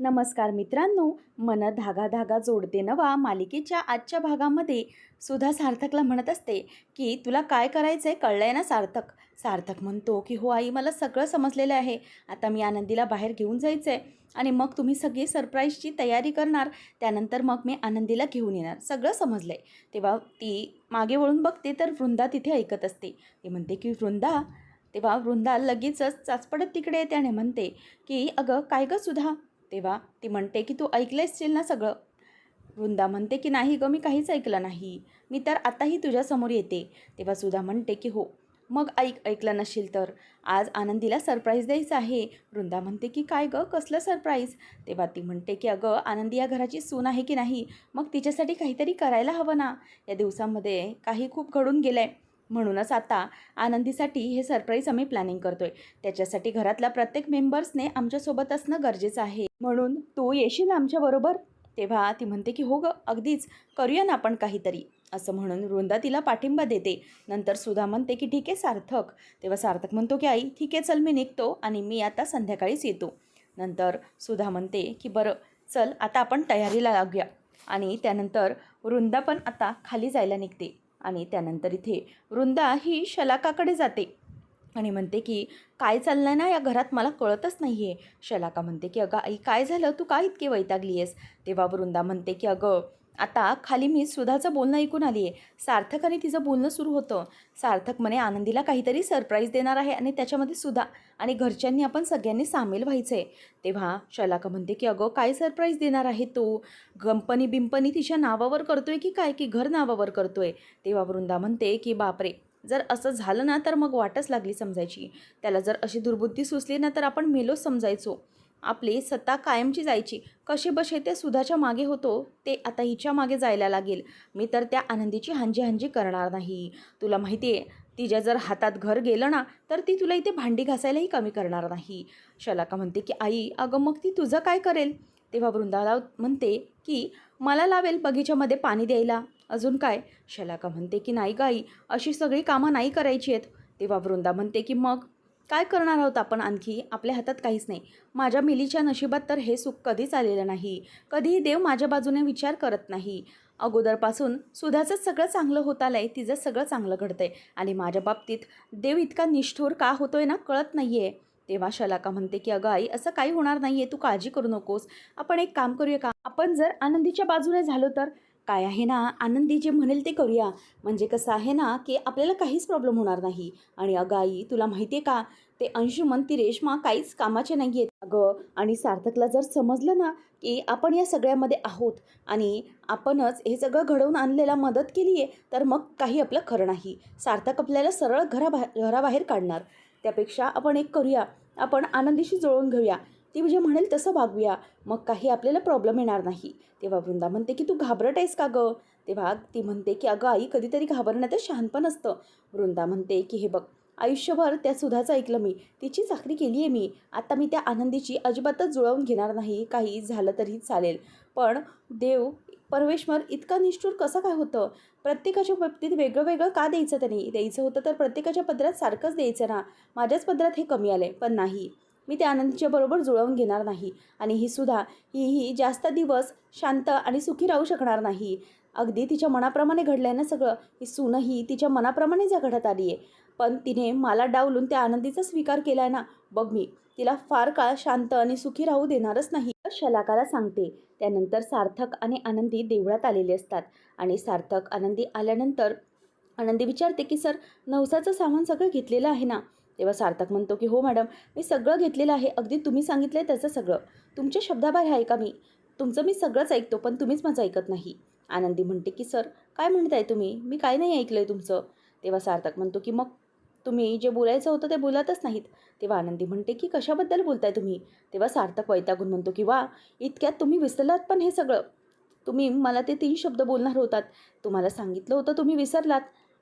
नमस्कार मित्रांनो मन धागा धागा जोडते नवा मालिकेच्या आजच्या भागामध्ये. सुधा सार्थकला म्हणत असते की तुला काय करायचं आहे कळलं आहे ना सार्थक? सार्थक म्हणतो की हो आई मला सगळं समजलेलं आहे. आता मी आनंदीला बाहेर घेऊन जायचं आहे आणि मग तुम्ही सगळी सरप्राईजची तयारी करणार. त्यानंतर मग मी आनंदीला घेऊन येणार. सगळं समजलं आहे तेव्हा ती मागे वळून बघते तर वृंदा तिथे ऐकत असते. ती म्हणते की वृंदा? तेव्हा वृंदा लगेचच चाचपडत तिकडे येते आणि म्हणते की अगं काय गं सुधा? तेव्हा ती म्हणते की तू ऐकलं असशील ना सगळं? वृंदा म्हणते की नाही गं मी काहीच ऐकलं नाही. मी तर आताही तुझ्यासमोर येते. तेव्हा सुधा म्हणते की हो मग ऐक ऐकलं नसेल तर. आज आनंदीला सरप्राईज द्यायचं आहे. वृंदा म्हणते की काय गं कसलं सरप्राईज तेव्हा ती म्हणते की अगं आनंदी या घराची सून आहे की नाही? मग तिच्यासाठी काहीतरी करायला हवं ना. या दिवसामध्ये काही खूप घडून गेलं आहे म्हणूनच आता आनंदीसाठी हे सरप्राईज आम्ही प्लॅनिंग करतो आहे त्याच्यासाठी घरातल्या प्रत्येक मेंबर्सने आमच्यासोबत असणं गरजेचं आहे. म्हणून तू येशील आमच्याबरोबर तेव्हा ती म्हणते की हो गं अगदीच. करूया ना आपण काहीतरी. असं म्हणून वृंदा तिला पाठिंबा देते. नंतर सुधा म्हणते की ठीक आहे सार्थक. तेव्हा सार्थक म्हणतो की आई ठीक आहे चल मी निघतो आणि मी आता संध्याकाळीच येतो. नंतर सुधा म्हणते की बरं चल आता आपण तयारीला लागूया. आणि त्यानंतर वृंदा पण आता खाली जायला निघते. आणि त्यानंतर इथे वृंदा ही शलाकाकडे जाते आणि म्हणते की काय चाललं आहे ना या घरात? मला कळतच नाही आहे शलाका म्हणते की अगं आई काय झालं? तू का इतकी वैतागली आहेस तेव्हा वृंदा म्हणते की अगं आता खाली मी सुधाचं बोलणं ऐकून आली आहे. सार्थक आणि तिचं बोलणं सुरू होतं. सार्थक म्हणे आनंदीला काहीतरी सरप्राईज देणार आहे आणि त्याच्यामध्ये सुधा आणि घरच्यांनी आपण सगळ्यांनी सामील व्हायचं आहे तेव्हा शलाका म्हणते की अगं काय सरप्राईज देणार आहे तो? गंपनी बिंपनी तिच्या नावावर करतोय की काय? की घर नावावर करतोय? तेव्हा वृंदा म्हणते की बापरे! जर असं झालं ना तर मग वाटच लागली समजायची. त्याला जर अशी दुर्बुद्धी सुचली ना तर आपण मेलोच समजायचो. आपली सत्ता कायमची जायची. कसे बसे ते सुधाच्या मागे होतो ते आता हिच्या मागे जायला लागेल. मी तर त्या आनंदीची हांजी हांजी करणार नाही. तुला माहिती आहे तिच्या जर हातात घर गेलं ना तर ती तुला इथे भांडी घासायलाही कमी करणार नाही. शलाका म्हणते की आई अगं मग ती तुझं काय करेल? तेव्हा वृंदाला म्हणते की मला लावेल बगीच्यामध्ये पाणी द्यायला. अजून काय? शलाका म्हणते की नाही गाई अशी सगळी कामं नाही करायची आहेत. तेव्हा वृंदा म्हणते की मग? काय करणार आहोत आपण आणखी? आपल्या हातात काहीच नाही. माझ्या मिलीच्या नशिबात तर हे सुख कधीच आलेलं नाही. कधीही देव माझ्या बाजूने विचार करत नाही. अगोदरपासून सुधाचंच सगळं चांगलं होत आलं आहे तिचं सगळं चांगलं घडतं आहे आणि माझ्या बाबतीत देव इतका निष्ठूर का होतोय ना कळत नाही आहे तेव्हा शलाका म्हणते की अगं आई असं काही होणार नाही आहे तू काळजी करू नकोस. आपण एक काम करूया का? आपण जर आनंदीच्या बाजूने झालो तर काय आहे ना आनंदी जे म्हणेल ते करूया. म्हणजे कसं आहे ना की आपल्याला काहीच प्रॉब्लेम होणार नाही. आणि अगं आई तुला माहिती आहे का ते अंशुमन ती रेश्मा काहीच कामाचे नाही आहेत अगं आणि सार्थकला जर समजलं ना की आपण या सगळ्यामध्ये आहोत आणि आपणच हे सगळं घडवून आणलेला मदत केली आहे तर मग काही आपलं खरं नाही. सार्थक आपल्याला सरळ घराबा घराबाहेर काढणार. त्यापेक्षा आपण एक करूया. आपण आनंदीशी जुळवून घेऊया. ती म्हणजे म्हणेल तसं वागूया. मग काही आपल्याला प्रॉब्लेम येणार नाही. तेव्हा वृंदा म्हणते की तू घाबरट आहेस का गं? तेव्हा ती म्हणते की अगं आई कधीतरी घाबरण्यातच शहाणपण असतं. वृंदा म्हणते की हे बघ आयुष्यभर त्या सुधाचं ऐकलं मी. तिची चाकरी केली आहे मी. आता मी त्या आनंदीची अजिबातच जुळवून घेणार नाही. काही झालं तरी चालेल. पण देव परमेश्वर इतका निष्ठूर कसं काय होतं? प्रत्येकाच्या बाबतीत वेगळं वेगळं का द्यायचं त्यांनी? द्यायचं होतं तर प्रत्येकाच्या पदरात सारखंच द्यायचं ना? माझ्याच पदरात हे कमी आलं आहे पण नाही. मी त्या आनंदीच्या बरोबर जुळवून घेणार नाही. आणि ही सुद्धा ही ही जास्त दिवस शांत आणि सुखी राहू शकणार नाही. अगदी तिच्या मनाप्रमाणे घडलं आहे ना सगळं? ही सूनही तिच्या मनाप्रमाणे ज्या घडत आली आहे पण तिने मला डावलून त्या आनंदीचा स्वीकार केला आहे ना? बघ मी तिला फार काळ शांत आणि सुखी राहू देणारच नाही शलाकाला सांगते. त्यानंतर सार्थक आणि आनंदी देवळात आलेले असतात. आणि सार्थक आनंदी आल्यानंतर आनंदी विचारते की सर नवसाचं सामान सगळं घेतलेलं आहे ना? तेव्हा सार्थक म्हणतो की हो मॅडम मी सगळं घेतलेलं आहे. अगदी तुम्ही सांगितलं आहे त्याचं सगळं. तुमच्या शब्दाबाहेर आहे का मी? तुमचं मी सगळंच ऐकतो पण तुम्हीच माझं ऐकत नाही. आनंदी म्हणते की सर काय म्हणताय तुम्ही? मी काय नाही ऐकलं आहे तुमचं. तेव्हा सार्थक म्हणतो की मग तुम्ही जे बोलायचं होतं ते बोलतच नाहीत. तेव्हा आनंदी म्हणते की कशाबद्दल बोलताय तुम्ही? तेव्हा सार्थक वैतागून म्हणतो की वा इतक्यात तुम्ही विसरलात पण हे सगळं. तुम्ही मला ते तीन शब्द बोलणार होतात. तुम्हाला सांगितलं होतं तुम्ही विसरलात.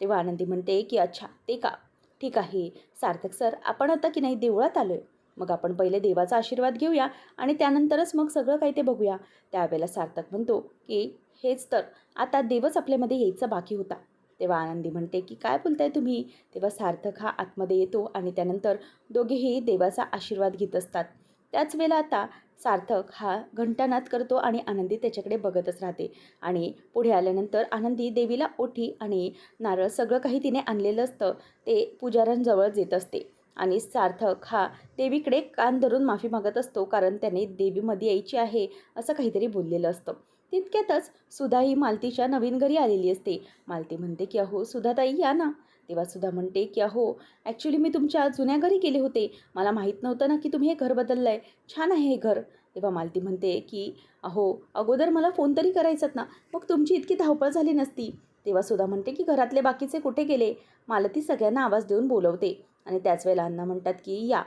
तेव्हा आनंदी म्हणते की अच्छा ते का? ठीक आहे. सार्थक सर आपण आता की नाही देवळात आलो आहे मग आपण पहिले देवाचा आशीर्वाद घेऊया आणि त्यानंतरच मग सगळं काही ते बघूया. त्यावेळेला सार्थक म्हणतो की हेच तर आता देवच आपल्यामध्ये यायचा बाकी होता. तेव्हा आनंदी म्हणते की काय बोलताय तुम्ही? तेव्हा सार्थक हा आतमध्ये येतो आणि त्यानंतर दोघेही देवाचा आशीर्वाद घेत असतात. त्याच वेळेला आता सार्थक हा घंटानाद करतो आणि आनंदी त्याच्याकडे बघतच राहते. आणि पुढे आल्यानंतर आनंदी देवीला ओठी आणि नारळ सगळं काही तिने आणलेलं असतं ते पुजाऱ्यांजवळ येत असते. आणि सार्थक हा देवीकडे कान धरून माफी मागत असतो कारण त्याने देवीमध्ये यायची आहे असं काहीतरी बोललेलं असतं. तितक्यातच सुधा ही मालतीच्या नवीन घरी आलेली असते. मालती म्हणते की अहो सुधाताई या ना. तेव्हा सुद्धा म्हणते की अहो ॲक्च्युली मी तुमच्या जुन्या घरी गेले होते. मला माहीत नव्हतं ना की तुम्ही हे घर बदललं आहे छान आहे हे घर. तेव्हा मालती म्हणते की अहो अगोदर मला फोन तरी करायचात ना. मग तुमची इतकी धावपळ झाली नसती. तेव्हा सुद्धा म्हणते की घरातले बाकीचे कुठे गेले? मालती सगळ्यांना आवाज देऊन बोलवते. आणि त्याच वेळेला अण्णा म्हणतात की या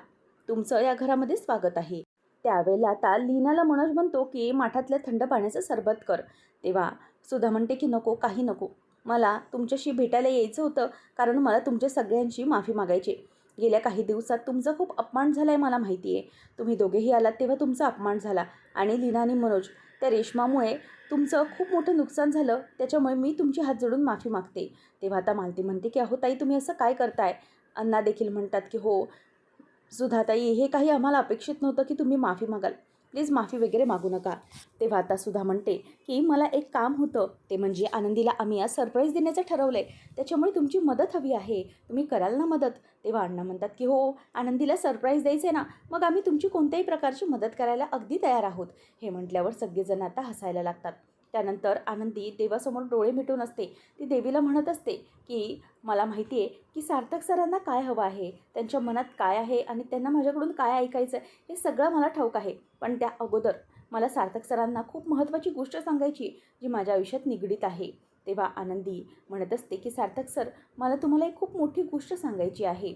तुमचं या घरामध्ये स्वागत आहे. त्यावेळेला आता लीनाला मनोज म्हणतो की माठातल्या थंड पाण्याचं सरबत कर. तेव्हा सुधा म्हणते की नको काही नको. मला तुमच्याशी भेटायला यायचं होतं कारण मला तुमच्या सगळ्यांची माफी मागायची गेल्या काही दिवसात तुमचा खूप अपमान झाला आहे मला माहिती आहे तुम्ही दोघेही आलात तेव्हा तुमचा अपमान झाला आणि लीना आणि मनोज त्या रेशमामुळे तुमचं खूप मोठं नुकसान झालं. त्याच्यामुळे मी तुमची हात जोडून माफी मागते. तेव्हा आता मालती म्हणते की अहो ताई तुम्ही असं काय करताय? अण्णा देखील म्हणतात की हो सुधाताई हे काही आम्हाला अपेक्षित नव्हतं की तुम्ही माफी मागाल. प्लीज माफी वगैरे मागू नका. तेव्हा आता सुद्धा म्हणते की मला एक काम होतं. ते म्हणजे आनंदीला आम्ही आज सरप्राईज देण्याचं ठरवलं आहे त्याच्यामुळे तुमची मदत हवी आहे. तुम्ही कराल ना मदत? तेव्हा अण्णा म्हणतात की हो आनंदीला सरप्राईज द्यायचं आहे ना मग आम्ही तुमची कोणत्याही प्रकारची मदत करायला अगदी तयार आहोत. हे म्हटल्यावर सगळेजण आता हसायला लागतात. त्यानंतर आनंदी देवासमोर डोळे मिटून असते. ती देवीला म्हणत असते की मला माहिती आहे की सार्थक सरांना काय हवं आहे? त्यांच्या मनात काय आहे आणि त्यांना माझ्याकडून काय ऐकायचं आहे हे सगळं मला ठाऊक आहे. पण त्या अगोदर मला सार्थक सरांना खूप महत्त्वाची गोष्ट सांगायची जी माझ्या आयुष्यात निगडीत आहे. तेव्हा आनंदी म्हणत असते की सार्थक सर मला तुम्हाला एक खूप मोठी गोष्ट सांगायची आहे.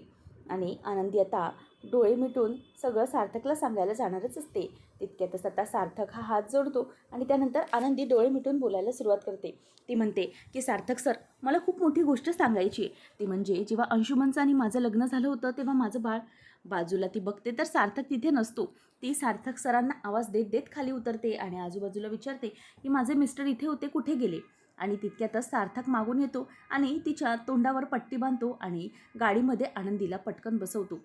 आणि आनंदी आता डोळे मिटून सगळं सार्थकला सांगायला जाणारच असते. तितक्यातच आता सार्थक हा हात जोडतो आणि त्यानंतर आनंदी डोळे मिटून बोलायला सुरुवात करते. ती म्हणते की सार्थक सर मला खूप मोठी गोष्ट सांगायची आहे. ती म्हणजे जेव्हा अंशुमनचं आणि माझं लग्न झालं होतं तेव्हा माझं बाळ बाजूला ती बघते तर सार्थक तिथे नसतो. ती सार्थक सरांना आवाज देत देत खाली उतरते आणि आजूबाजूला विचारते की माझे मिस्टर इथे होते कुठे गेले? आणि तितक्यातच सार्थक मागून येतो आणि तिच्या तोंडावर पट्टी बांधतो आणि गाडीमध्ये आनंदीला पटकन बसवतो.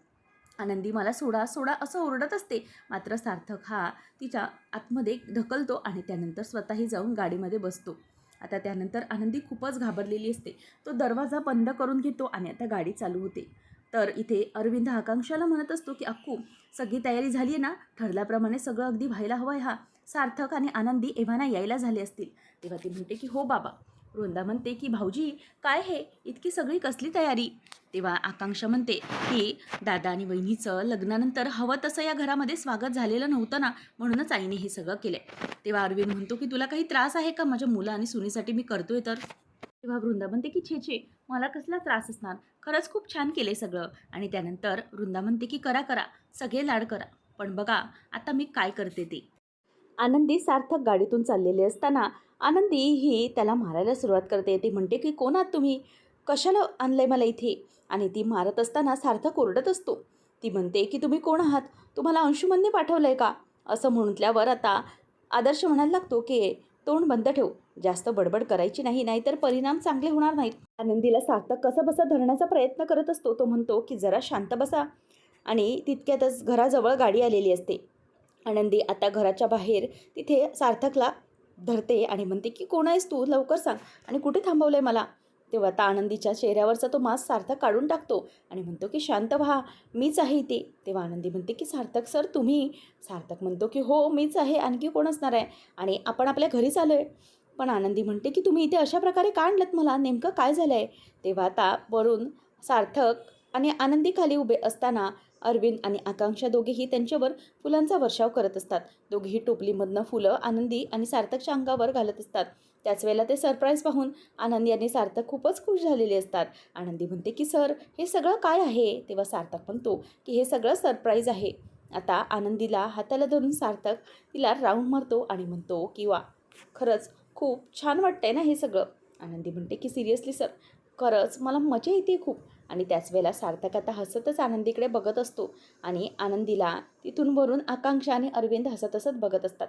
आनंदी मला सोडा सोडा असं ओरडत असते. मात्र सार्थक हा तिच्या आतमध्ये ढकलतो आणि त्यानंतर स्वतःही जाऊन गाडीमध्ये बसतो. आता त्यानंतर आनंदी खूपच घाबरलेली असते. तो दरवाजा बंद करून घेतो आणि आता गाडी चालू होते. तर इथे अरविंद आकांक्षाला म्हणत असतो की अक्कू सगळी तयारी झाली आहे ना? ठरल्याप्रमाणे सगळं अगदी व्हायला हवं आहे हा. सार्थक आणि आनंदी एव्हाना यायला झाले असतील. तेव्हा ती म्हणते की हो बाबा वृंदा म्हणते की भाऊजी काय हे? इतकी सगळी कसली तयारी? तेव्हा आकांक्षा म्हणते की दादा आणि वहिनीचं लग्नानंतर हवं तसं या घरामध्ये स्वागत झालेलं नव्हतं ना म्हणूनच आईने हे सगळं केलं आहे तेव्हा अरविंद म्हणतो की तुला काही त्रास आहे का माझ्या मुलं आणि सुनीसाठी मी करतोय तर? तेव्हा वृंदा म्हणते की छे छे मला कसला त्रास असणार? खरंच खूप छान केले सगळं. आणि त्यानंतर वृंदा म्हणते की करा करा सगळे लाड करा पण बघा आता मी काय करते ते. आनंदी सार्थक गाडीतून चाललेले असताना आनंदी ही त्याला मारायला सुरुवात करते. ती म्हणते की कोण आहात तुम्ही? कशाला आणलंय मला इथे? आणि ती मारत असताना सार्थक ओरडत असतो. ती म्हणते की तुम्ही कोण आहात? तुम्हाला अंशुमनने पाठवलं आहे का? असं म्हटल्यावर आता आदर्श म्हणायला लागतो की तोंड बंद ठेव. जास्त बडबड करायची नाही नाहीतर परिणाम चांगले होणार नाहीत. आनंदीला सार्थक कसा बसा धरण्याचा प्रयत्न करत असतो. तो म्हणतो की जरा शांत बसा. आणि तितक्यातच घराजवळ गाडी आलेली असते. आनंदी आता घराच्या बाहेर तिथे सार्थकला धरते आणि म्हणते की कोण आहेस तू? लवकर सांग. आणि कुठे थांबवलं आहे मला? तेव्हा आता आनंदीच्या चेहऱ्यावरचा तो मास्क सार्थक काढून टाकतो आणि म्हणतो की शांत व्हा मीच आहे इथे. तेव्हा आनंदी म्हणते की सार्थक सर तुम्ही? सार्थक म्हणतो की हो मीच आहे आणखी कोण असणार आहे? आणि आपण आपल्या घरीच आलो आहे पण आनंदी म्हणते की तुम्ही इथे अशा प्रकारे का आणलं मला? नेमकं काय झालं आहे तेव्हा आता वरून सार्थक आणि आनंदी खाली उभे असताना अरविंद आणि आकांक्षा दोघेही त्यांच्यावर फुलांचा वर्षाव करत असतात. दोघेही टोपलीमधनं फुलं आनंदी आणि सार्थकच्या अंगावर घालत असतात. त्याच वेळेला ते सरप्राईज पाहून आनंदी आणि सार्थक खूपच खुश झालेले असतात. आनंदी म्हणते की सर हे सगळं काय आहे? तेव्हा सार्थक म्हणतो की हे सगळं सरप्राईज आहे. आता आनंदीला हाताला धरून सार्थक तिला राऊंड मारतो आणि म्हणतो की वा खरंच खूप छान वाटतंय ना हे सगळं. आनंदी म्हणते की सिरियसली सर खरंच मला मजा येते खूप. आणि त्याच वेळेला सार्थक आता हसतच आनंदीकडे बघत असतो. आणि आनंदीला तिथून वरून आकांक्षा आणि अरविंद हसत हसत बघत असतात.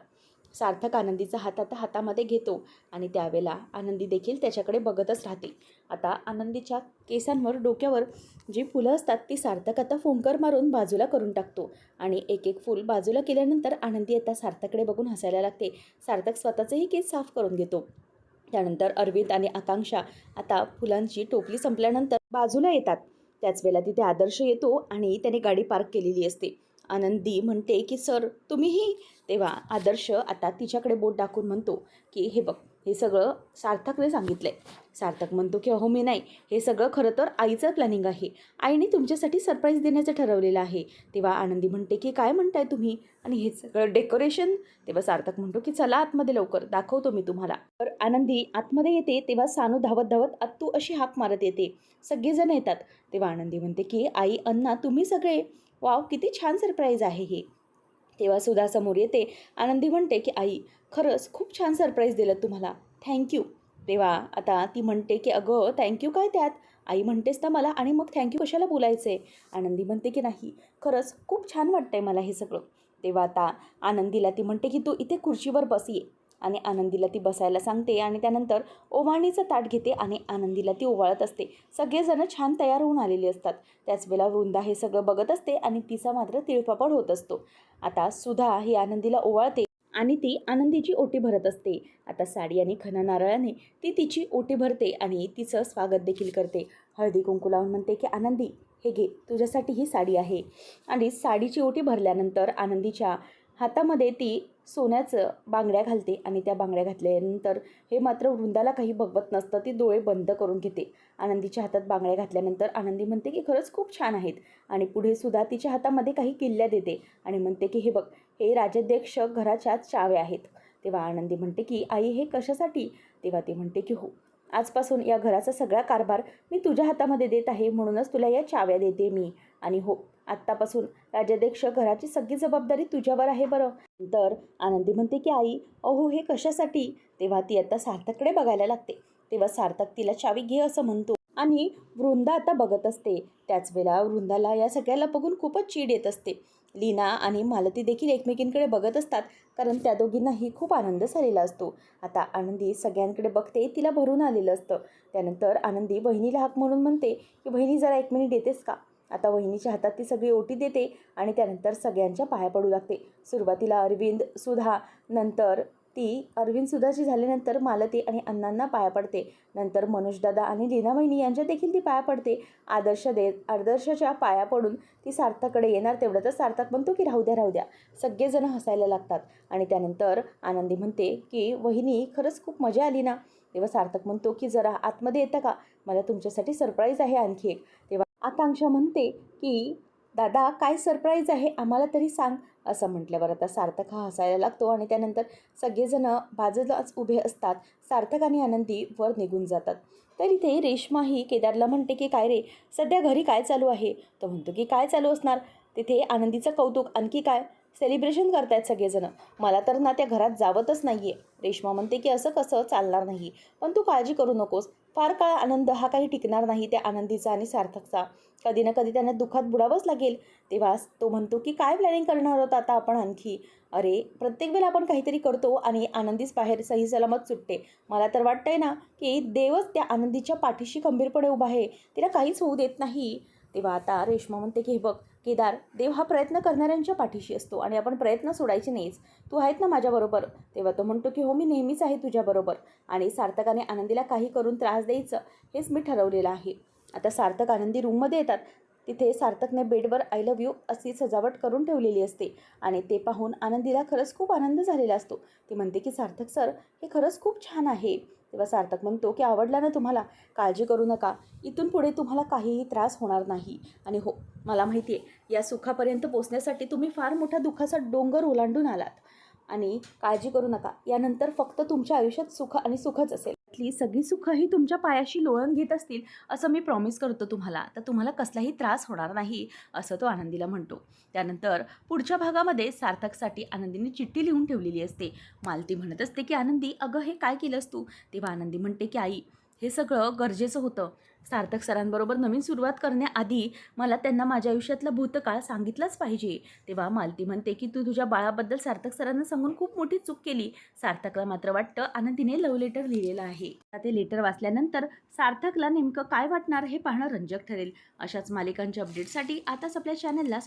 सार्थक आनंदीचा हात आता हातामध्ये घेतो आणि त्यावेळेला आनंदी देखील त्याच्याकडे बघतच राहते. आता आनंदीच्या केसांवर डोक्यावर जी फुलं असतात ती सार्थक आता फोंकर मारून बाजूला करून टाकतो. आणि एक एक फूल बाजूला केल्यानंतर आनंदी आता सार्थकडे बघून हसायला लागते. सार्थक स्वतःचेही केस साफ करून घेतो. त्यानंतर अरविंद आणि आकांक्षा आता फुलांची टोपली संपल्यानंतर बाजूला येतात. त्याच वेळेला तिथे आदर्श येतो आणि त्याने गाडी पार्क केलेली असते. आनंदी म्हणते की सर तुम्हीही तेव्हा आदर्श आता तिच्याकडे बोट दाखवून म्हणतो की हे बघ हे सगळं सार्थकने सांगितलं आहे सार्थक म्हणतो की अहो मी नाही. हे सगळं खरं तर आईचं प्लॅनिंग आहे. आईने तुमच्यासाठी सरप्राईज देण्याचं ठरवलेलं आहे. तेव्हा आनंदी म्हणते की काय म्हणताय तुम्ही? आणि हे सगळं डेकोरेशन तेव्हा सार्थक म्हणतो की चला आतमध्ये लवकर. दाखवतो मी तुम्हाला. तर आनंदी आतमध्ये येते. तेव्हा सानू धावत धावत आत्तू अशी हाक मारत येते. सगळेजण येतात. तेव्हा आनंदी म्हणते की आई अण्णा तुम्ही सगळे? वाव किती छान सरप्राईज आहे हे. तेव्हा सुधा समोर येते. आनंदी म्हणते की आई खरंच खूप छान सरप्राईज दिलं तुम्हाला. थँक्यू तेव्हा आता ती म्हणते की अगं थँक्यू काय त्यात? आई म्हणतेस तर मला आणि मग थँक्यू कशाला बोलायचं आहे आनंदी म्हणते की नाही खरंच खूप छान वाटतंय मला हे सगळं. तेव्हा आता आनंदीला ती म्हणते की तू इथे खुर्चीवर बस ये. आणि आनंदीला ती बसायला सांगते आणि त्यानंतर ओवाळणीचं ताट घेते आणि आनंदीला ती ओवाळत असते. सगळेजणं छान तयार होऊन आलेली असतात. त्याच वेळेला वृंदा हे सगळं बघत असते आणि तिचा मात्र तिळपापड होत असतो. आता सुधा ही आनंदीला ओवाळते आणि ती आनंदीची ओटी भरत असते. आता साडी आणि खना नारळाने ती तिची ओटी भरते आणि तिचं स्वागत देखील करते. हळदी कुंकू लावून म्हणते की आनंदी हे घे तुझ्यासाठी ही साडी आहे. आणि साडीची ओटी भरल्यानंतर आनंदीच्या हातामध्ये ती सोन्याचं बांगड्या घालते आणि त्या बांगड्या घातल्यानंतर हे मात्र वृंदाला काही बघवत नसतं ती डोळे बंद करून घेते. आनंदीच्या हातात बांगड्या घातल्यानंतर आनंदी म्हणते की खरंच खूप छान आहेत. आणि पुढे सुद्धा तिच्या हातामध्ये काही किल्ल्या देते आणि म्हणते की हे बघ हे राजाध्यक्ष घराच्या चाव्या आहेत. तेव्हा आनंदी म्हणते की आई हे कशासाठी? तेव्हा ती म्हणते की हो आजपासून या घराचा सगळा कारभार मी तुझ्या हातामध्ये देत आहे म्हणूनच तुला या चाव्या देते मी. आणि हो आत्तापासून राजाध्यक्ष घराची सगळी जबाबदारी तुझ्यावर आहे बरं. तर आनंदी म्हणते की आई अहो हे कशासाठी? तेव्हा ती आता सार्थककडे बघायला लागते. तेव्हा सार्थक तिला चावी घे असं म्हणतो. आणि वृंदा आता बघत असते. त्याच वेळा वृंदाला या सगळ्याला बघून खूपच चीड येत असते. लीना आणि मालती देखील एकमेकींकडे बघत असतात कारण त्या दोघींनाही खूप आनंद झालेला असतो. आता आनंदी सगळ्यांकडे बघते तिला भरून आलेलं असतं. त्यानंतर आनंदी बहिणीला हाक म्हणून म्हणते की बहिणी जरा एक मिनिट येतेस का? आता वहिनीच्या हातात ती सगळी ओटी देते आणि त्यानंतर सगळ्यांच्या पाया पडू लागते. सुरुवातीला अरविंद सुधा नंतर ती अरविंद सुधाची झाल्यानंतर मालती आणि अण्णांना पाया पडते. नंतर मनोजदादा आणि लीना वहिनी यांच्या देखील ती पाया पडते. आदर्श दे आदर्शच्या पाया पडून ती सार्थककडे येणार तेवढं तर सार्थक म्हणतो की राहू द्या राहू द्या. सगळेजण हसायला लागतात. आणि त्यानंतर आनंदी म्हणते की वहिनी खरंच खूप मजा आली ना? तेव्हा सार्थक म्हणतो की जरा आतमध्ये येतं का? मला तुमच्यासाठी सरप्राईज आहे आणखी एक. तेव्हा आकांक्षा म्हणते की दादा काय सरप्राईज आहे? आम्हाला तरी सांग. असं म्हटल्यावर आता सार्थक हा हसायला लागतो आणि त्यानंतर सगळेजणं बाजूलाच उभे असतात. सार्थक आणि आनंदी वर निघून जातात. तर इथे रेश्मा ही केदारला म्हणते की काय रे सध्या घरी काय चालू आहे? तो म्हणतो की काय चालू असणार? तिथे आनंदीचं कौतुक आणखी काय? सेलिब्रेशन करतायत सगळेजणं. मला तर ना त्या घरात जावतच नाही आहे रेश्मा म्हणते की असं कसं? चालणार नाही. पण तू काळजी करू नकोस. फार काळ आनंद हा काही टिकणार नाही त्या आनंदीचा आणि सार्थकचा. कधी ना कधी त्यांना दुःखात बुडावंच लागेल. तेव्हा तो म्हणतो की काय प्लॅनिंग करणार आहोत आता आपण आणखी? अरे प्रत्येक वेळेला आपण काहीतरी करतो आणि आनंदीच बाहेर सही सलामत सुटते. मला तर वाटतंय ना की देवच त्या आनंदीच्या पाठीशी खंबीरपणे उभा आहे. तिला काहीच होऊ देत नाही. तेव्हा आता रेश्मा म्हणते की हे बघ केदार देव हा प्रयत्न करणाऱ्यांच्या पाठीशी असतो आणि आपण प्रयत्न सोडायचे नाहीच. तू आहेत ना माझ्याबरोबर तेव्हा तो म्हणतो की हो मी नेहमीच आहे तुझ्याबरोबर आणि सार्थकाने आनंदीला काही करून त्रास द्यायचं हेच मी ठरवलेलं आहे. आता सार्थक आनंदी रूममध्ये येतात. तिथे सार्थकने बेडवर आय लव्ह यू अशी सजावट करून ठेवलेली असते. आणि ते पाहून आनंदीला खरंच खूप आनंद झालेला असतो. ती म्हणते की सार्थक सर हे खरंच खूप छान आहे. तेव्हा सार्थक म्हणतो की आवडला ना तुम्हाला? काळजी करू नका. इथून पुढे तुम्हाला काहीही त्रास होणार नाही. आणि हो मला माहिती आहे या सुखापर्यंत पोचण्यासाठी तुम्ही फार मोठा दुःखाचा डोंगर ओलांडून आलात. आणि काळजी करू नका. यानंतर फक्त तुमच्या आयुष्यात सुख आणि सुखच असेल. ती सगळी सुखंही तुमच्या पायाशी लोळण घेत असतील असं मी प्रॉमिस करतो तुम्हाला. तर तुम्हाला कसलाही त्रास होणार नाही असं तो आनंदीला म्हणतो. त्यानंतर पुढच्या भागामध्ये सार्थकसाठी आनंदीने चिठ्ठी लिहून ठेवलेली असते. मालती म्हणत असते की आनंदी अगं हे काय केलंस तू? तेव्हा आनंदी म्हणते की आई हे सगळं गरजेचं होतं. सार्थक सरांबरोबर नवीन सुरुवात करण्याआधी मला त्यांना माझ्या आयुष्यातला भूतकाळ सांगितलाच पाहिजे. तेव्हा मालती म्हणते की तू तुझ्या बाळाबद्दल सार्थक सरांना सांगून खूप मोठी चूक केली. सार्थकला मात्र वाटतं आनंदीने लव्ह लेटर लिहिलेलं आहे. ते लेटर वाचल्यानंतर सार्थकला नेमकं काय वाटणार हे पाहणं रंजक ठरेल. अशाच मालिकांच्या अपडेटसाठी आताच आपल्या चॅनलला